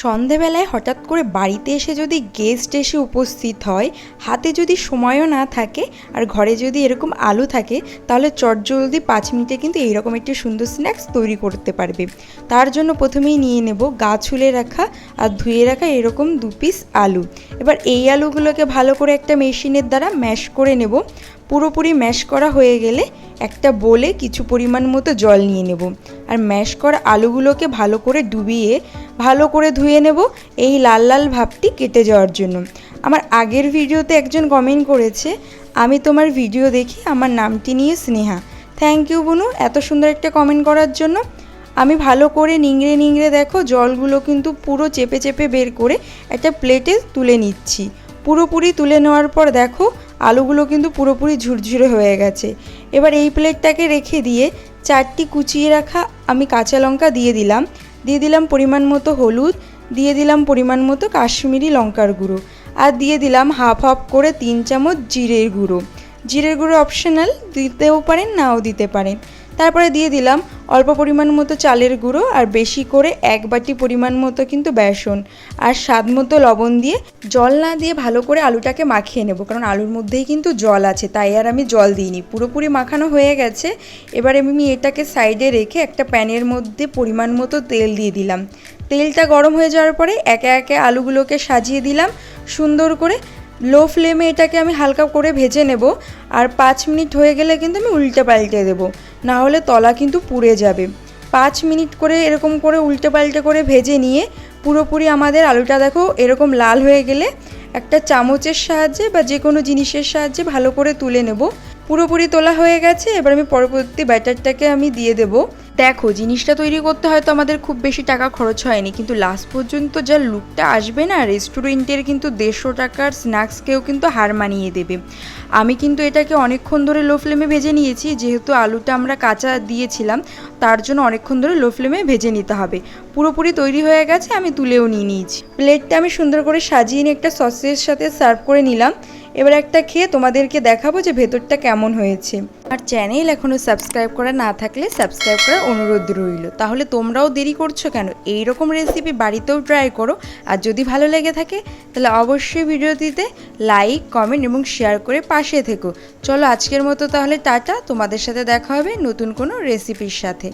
সন্ধেবেলায় হঠাৎ করে বাড়িতে এসে যদি গেস্ট এসে উপস্থিত হয়, হাতে যদি সময়ও না থাকে আর ঘরে যদি এরকম আলু থাকে, তাহলে চটজলদি পাঁচ মিনিটে কিন্তু এইরকম একটি সুন্দর স্ন্যাক্স তৈরি করতে পারবে। তার জন্য প্রথমেই নিয়ে নেব গা ছুলে রাখা আর ধুয়ে রাখা এরকম দু পিস আলু। এবার এই আলুগুলোকে ভালো করে একটা মেশিনের দ্বারা ম্যাশ করে নেব। পুরোপুরি ম্যাশ করা হয়ে গেলে একটা বলে কিছু পরিমাণ মতো জল নিয়ে নেব। আর ম্যাশ করা আলুগুলোকে ভালো করে ডুবিয়ে ভালো করে ধুয়ে নেব। এই লাল লাল ভাবটি কেটে যাওয়ার জন্য। আমার আগের ভিডিওতে একজন কমেন্ট করেছে, আমি তোমার ভিডিও দেখি আমার নামটি নিয়ে স্নেহা। থ্যাংক ইউ বুনু। এত সুন্দর একটা কমেন্ট করার জন্য। আমি ভালো করে নিংড়ে নিংড়ে দেখো, জলগুলো কিন্তু পুরো চেপে চেপে বের করে একটা প্লেটে তুলে নিচ্ছি। পুরোপুরি তুলে নেওয়ার পর দেখো, আলুগুলো কিন্তু পুরোপুরি ঝুরঝুরে হয়ে গেছে। এবার এই প্লেটটাকে রেখে দিয়ে চারটি কুচিয়ে রাখা আমি কাঁচা লঙ্কা দিয়ে দিলাম। দিয়ে দিলাম পরিমাণ মতো হলুদ, দিয়ে দিলাম পরিমাণ মতো কাশ্মীরি লঙ্কার গুঁড়ো আর দিয়ে দিলাম হাফ হাফ করে তিন চামচ জিরের গুঁড়ো। জিরের গুঁড়ো অপশনাল দিতেও পারেন, নাও দিতে পারেন। তারপরে দিয়ে দিলাম অল্প পরিমাণ মতো চালের গুঁড়ো আর বেশি করে এক বাটি পরিমাণ মতো কিন্তু বেসন আর স্বাদ মতো লবণ দিয়ে জল না দিয়ে ভালো করে আলুটাকে মাখিয়ে নেব, কারণ আলুর মধ্যেই কিন্তু জল আছে, তাই আর আমি জল দিইনি। পুরোপুরি মাখানো হয়ে গেছে। এবারে আমি এটাকে সাইডে রেখে একটা প্যানের মধ্যে পরিমাণ মতো তেল দিয়ে দিলাম। তেলটা গরম হয়ে যাওয়ার পরে একে একে আলুগুলোকে সাজিয়ে দিলাম সুন্দর করে লো ফ্লেমে এটাকে আমি হালকা করে ভেজে নেব, আর পাঁচ মিনিট হয়ে গেলে কিন্তু আমি উল্টে পাল্টে দেবো। না হলে তলা কিন্তু পুড়ে যাবে। পাঁচ মিনিট করে এরকম করে উল্টে পাল্টে করে ভেজে নিয়ে পুরোপুরি আমাদের আলুটা দেখো এরকম লাল হয়ে গেলে একটা চামচের সাহায্যে বা যে কোনো জিনিসের সাহায্যে ভালো করে তুলে নেব। পুরোপুরি তোলা হয়ে গেছে, এবার আমি পরবর্তী ব্যাটারটাকে আমি দিয়ে দেব। দেখো, জিনিসটা তৈরি করতে হয়তো আমাদের খুব বেশি টাকা খরচ হয়নি, কিন্তু লাস্ট পর্যন্ত যা লুকটা আসবে না রেস্টুরেন্টের কিন্তু দেড়শো টাকার স্ন্যাক্সকেও কিন্তু হার মানিয়ে দেবে। আমি কিন্তু এটাকে অনেকক্ষণ ধরে লো ফ্লেমে ভেজে নিয়েছি, যেহেতু আলুটা আমরা কাঁচা দিয়েছিলাম, তার জন্য অনেকক্ষণ ধরে লো ফ্লেমে ভেজে নিতে হবে। পুরোপুরি তৈরি হয়ে গেছে, আমি তুলেও নিয়ে নিয়েছি। প্লেটটা আমি সুন্দর করে সাজিয়ে নিয়ে একটা সসের সাথে সার্ভ করে নিলাম। এবার একটা খেয়ে তোমাদেরকে দেখাবো যে ভেতরটা কেমন হয়েছে। আর চ্যানেল এখনও সাবস্ক্রাইব করা না থাকলে সাবস্ক্রাইব করার অনুরোধ রইল। তাহলে তোমরাও দেরি করছ কেন? এই রকম রেসিপি বাড়িতেও ট্রাই করো। আর যদি ভালো লেগে থাকে, তাহলে অবশ্যই ভিডিওটিতে লাইক কমেন্ট এবং শেয়ার করে পাশে থেকো। চলো আজকের মতো তাহলে টাটা। তোমাদের সাথে দেখা হবে নতুন কোনো রেসিপির সাথে।